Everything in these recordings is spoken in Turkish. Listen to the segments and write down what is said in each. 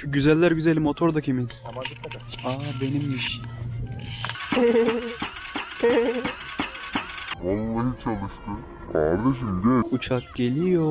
Şu güzeller güzeli motor da kimin? Ama dikkat et. Aa benimmiş. Vallahi çalıştı. Kardeşim gel. Uçak geliyor.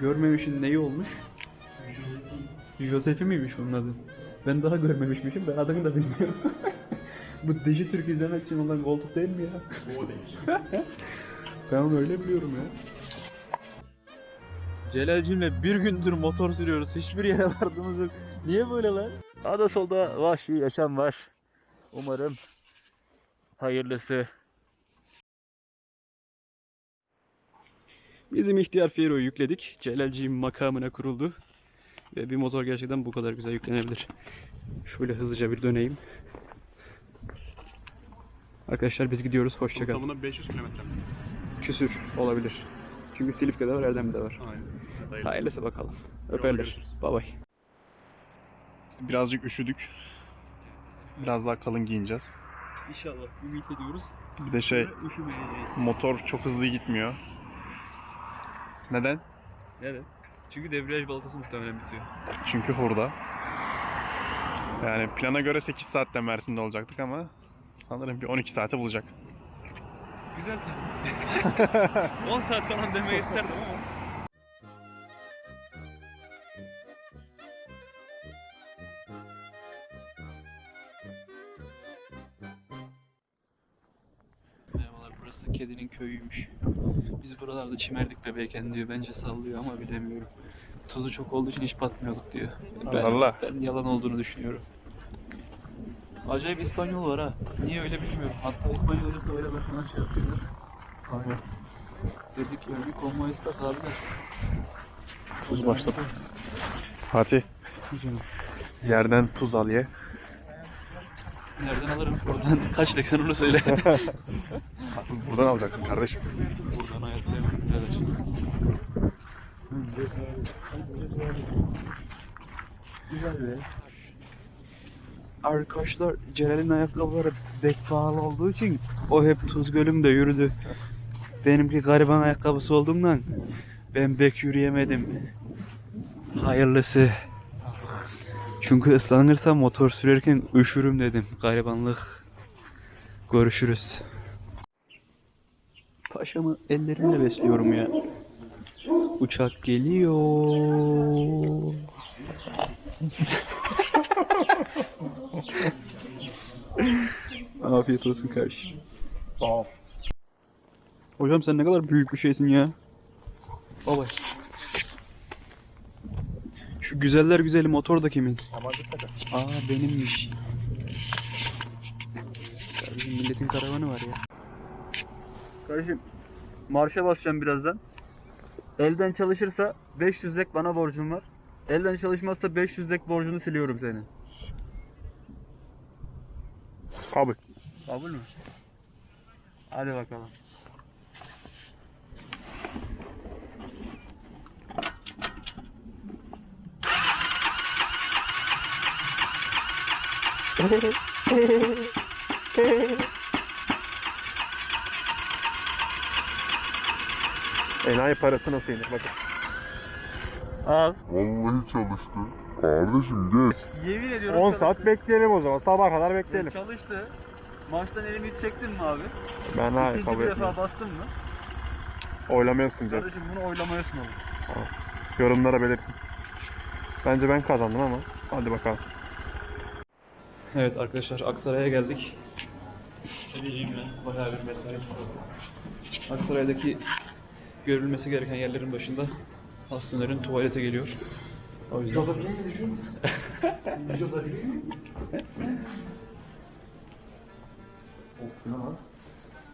Görmemişin neyi olmuş? Joseph'i miymiş bunun adı? Ben daha görmemişmişim. Ben adını da bilmiyorum. Bu Dişi Türk izlemek için olan koltuk değil mi ya? O değil. Ben onu öyle biliyorum ya. Celal'cimle bir gündür motor sürüyoruz. Hiçbir yere vardığımız yok. Niye böyle lan? Sağda solda vahşi yaşam var. Umarım hayırlısı. Bizim ihtiyar Fero'yu yükledik. Celalciğim makamına kuruldu. Ve bir motor gerçekten bu kadar güzel yüklenebilir. Şöyle hızlıca bir döneyim. Arkadaşlar biz gidiyoruz. Hoşçakalın. Ortalama 500 kilometre. Küsür olabilir. Çünkü Silifke'de var, Erdem'de var. Aynen. Hayırlısı bakalım. Öperler. Bay bay. Birazcık üşüdük. Biraz daha kalın giyineceğiz. İnşallah ümit ediyoruz. Bir de şey Üşümeyeceğiz. motor çok hızlı gitmiyor. Neden? Evet. Çünkü debriyaj baltası muhtemelen bitiyor. Çünkü hurda. Yani plana göre 8 saatte Mersin'de olacaktık ama sanırım bir 12 saate bulacak. Güzel tabii. 10 saat falan demeyi isterdim ama. Merhabalar burası kedinin köyüymüş. Biz buralarda çimerdik bebeğken diyor. Bence sallıyor ama bilemiyorum. Tuzu çok olduğu için hiç batmıyorduk diyor. Ben, Allah. ben yalan olduğunu düşünüyorum. Acayip İspanyol var ha. Niye öyle bilmiyorum. Hatta İspanyolca söylemek falan şey yapıyorlar. Aynen. Dedik yani como estas abiler. Tuz başladı. Fatih yerden tuz al ye. Nereden alırım? Oradan kaç tek sen onu söyle. Asıl buradan alacaksın kardeşim. Buradan ayaklayamam birader. Güzel be. Arkadaşlar Celal'in ayakkabıları dek pahalı olduğu için o hep Tuz Gölü'nde yürüdü. Benimki gariban ayakkabısı olduğundan ben bek yürüyemedim. Hayırlısı. Çünkü ıslanırsam motor sürerken üşürüm dedim. Garibanlık. Görüşürüz. Paşamı ellerimle besliyorum ya. Uçak geliyor. Afiyet olsun kardeşim. Sağ ol. Hocam sen ne kadar büyük bir şeysin ya. Baba. Şu güzeller güzeli motor da kimin? Ama dikkat et. Aa benimmiş. Kardeşim milletin karavanı var ya. Kardeşim marşa basacağım birazdan. Elden çalışırsa 500 lek bana borcun var. Elden çalışmazsa 500 lek borcunu siliyorum senin. Kabul. Kabul mü? Hadi bakalım. Enayi parası nasıl yenir bakın. Al. Vallahi çalıştı. Kardeşim gel. Yemin ediyorum 10 saat bekleyelim o zaman. Sabah kadar bekleyelim. Çalıştı. Maçtan elimi hiç çektin mi abi? Ben hayır İkinci kabul bir etmiyorum. defa bastın mı? Oylamaya sunacağız. Kardeşim bunu oylamaya sunalım. Yorumlara belirtin. Bence ben kazandım ama hadi bakalım. Evet arkadaşlar Aksaray'a geldik. Kediciğimle bayağı bir mesai. Aksaray'daki görülmesi gereken yerlerin başında Aslıner'in tuvalete geliyor. O yüzden... Josephine mi düşün? Josephine mi? Of ne?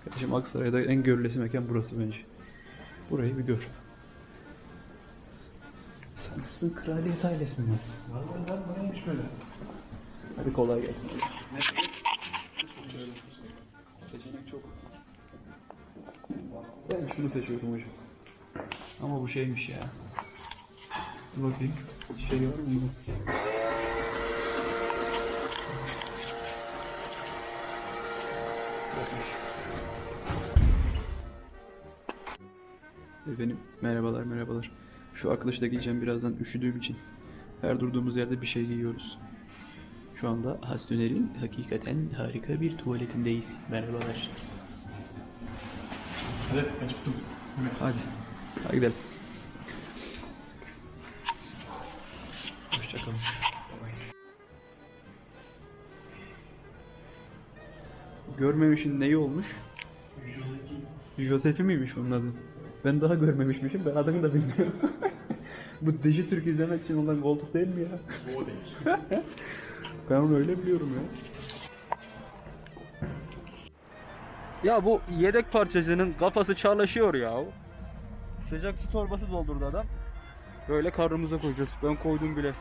Kardeşim Aksaray'da en görülesi mekan burası bence. Burayı bir gör. Sanırsın kraliyet ailesinden. Lan lan lan bu neymiş böyle? Hadi kolay gelsin. Seçenek çok. Ben şunu seçiyorum hocam. Ama bu şeymiş ya. Dur bakayım. Şey var mı? Efendim merhabalar merhabalar. Şu arkadaşla giyeceğim birazdan üşüdüğüm için. Her durduğumuz yerde bir şey giyiyoruz. Şu anda Hasdöner'in hakikaten harika bir tuvaletindeyiz. Merhabalar. Hadi acıktım. Hadi. Hadi gidelim. Hoşçakalın. Görmemişin neyi olmuş? Joseph'i miymiş bunun adı? Ben daha görmemişmişim. Ben adını da bilmiyorum. Bu Dişi Türk izlemek için olan koltuk değil mi ya? O değil. Ben onu öyle biliyorum ya. Ya bu yedek parçacının kafası çalışıyor ya. Sıcak su torbası doldurdu adam. Böyle karnımıza koyacağız. Ben koydum bile.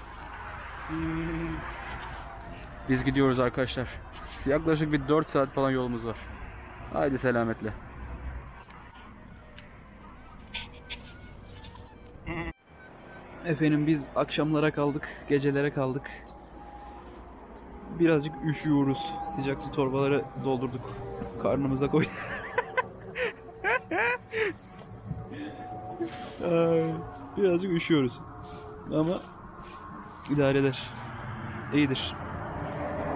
Biz gidiyoruz arkadaşlar. Yaklaşık bir 4 saat falan yolumuz var. Haydi selametle. Efendim biz akşamlara kaldık, gecelere kaldık. Birazcık üşüyoruz. Sıcak su torbaları doldurduk. Karnımıza koyduk. Birazcık üşüyoruz. Ama idare eder. İyidir.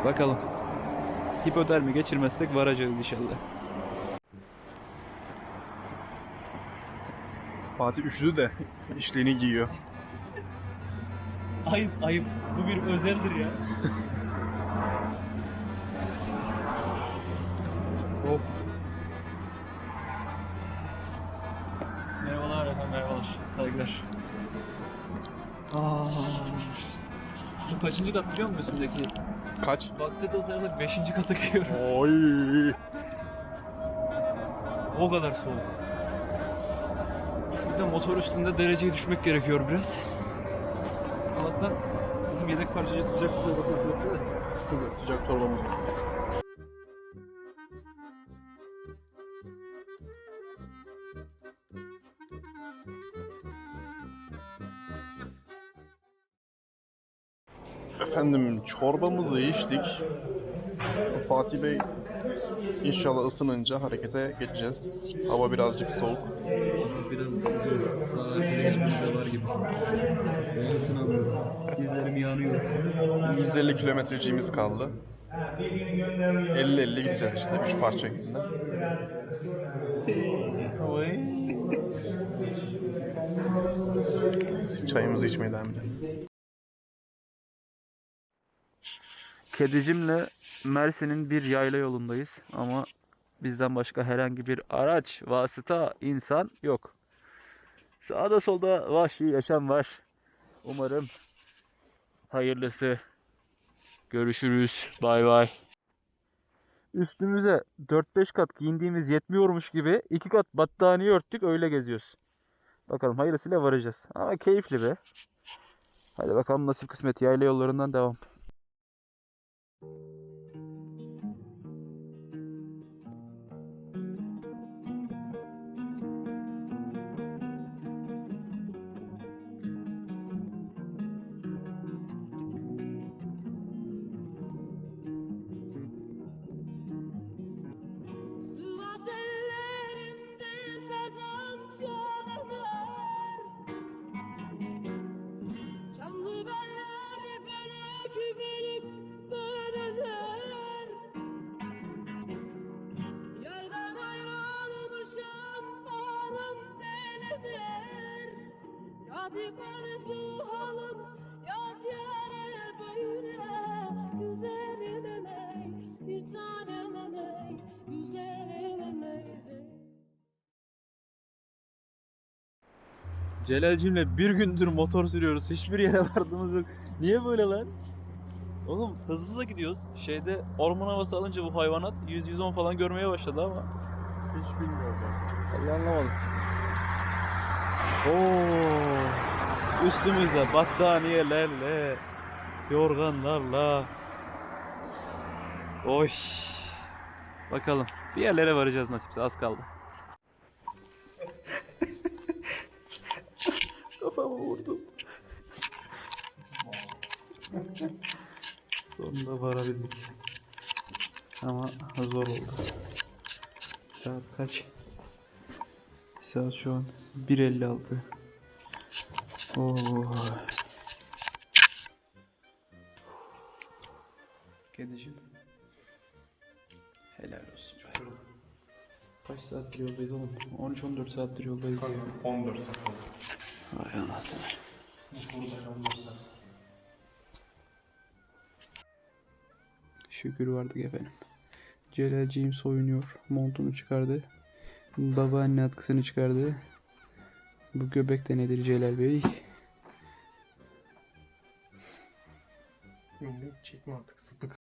Bakalım. Hipotermi geçirmezsek varacağız inşallah. Fatih üşüdü de işliğini giyiyor. Ayıp ayıp. Bu bir özeldir ya. Hop. Merhabalar efendim, merhabalar. Saygılar. Aa. Bu kaçıncı kat biliyor musun üstündeki? Kaç? Bakset olsa 5. kata giyiyor. Oy. O kadar soğuk. Bir de motor üstünde dereceye düşmek gerekiyor biraz. Allah'tan bizim yedek parçacı sıcak su torbasına da. Sıcak torbamız var. Efendim çorbamızı içtik. Fatih Bey inşallah ısınınca harekete geçeceğiz. Hava birazcık soğuk. Biraz zor. Daha güneşimizde var gibi. Ben ısınamıyorum. Dizlerim yanıyor. 150 kilometreciğimiz kaldı. 50-50 gideceğiz işte 3 parça şeklinde. Çayımızı içmeye devam edelim. Kedicimle Mersin'in bir yayla yolundayız ama bizden başka herhangi bir araç, vasıta, insan yok. Sağda solda vahşi yaşam var. Umarım hayırlısı. Görüşürüz. Bay bay. Üstümüze 4-5 kat giyindiğimiz yetmiyormuş gibi 2 kat battaniye örttük öyle geziyoruz. Bakalım hayırlısıyla varacağız. Ama keyifli be. Hadi bakalım nasip kısmet yayla yollarından devam. Thank you. Arzu halım yaz yere böyle Güzelim emey bir tanem emey Güzelim emey Celal'cimle bir gündür motor sürüyoruz. Hiçbir yere vardığımız yok. Niye böyle lan? Oğlum hızlı da gidiyoruz. Şeyde orman havası alınca bu hayvanat 100-110 falan görmeye başladı ama. Hiç bilmiyorum. Allah anlamadım. Oo. Üstümüzde battaniyelerle, yorganlarla. Oy. Bakalım. Bir yerlere varacağız nasipse az kaldı. Kafamı vurdum. Sonunda varabildik. Ama zor oldu. Saat kaç? Saat şu an 1.56. Oo. Kediciğim. Helal olsun. Kaç saattir yoldayız oğlum? 13-14 saattir yoldayız. ya. 14 saat oldu. Vay anasını. Biz burada 14 saat. Şükür vardık efendim. Celalciğim soyunuyor. Montunu çıkardı. Babaanne atkısını çıkardı. Bu göbek de nedir Celal Bey? Millet çekme artık sıpık.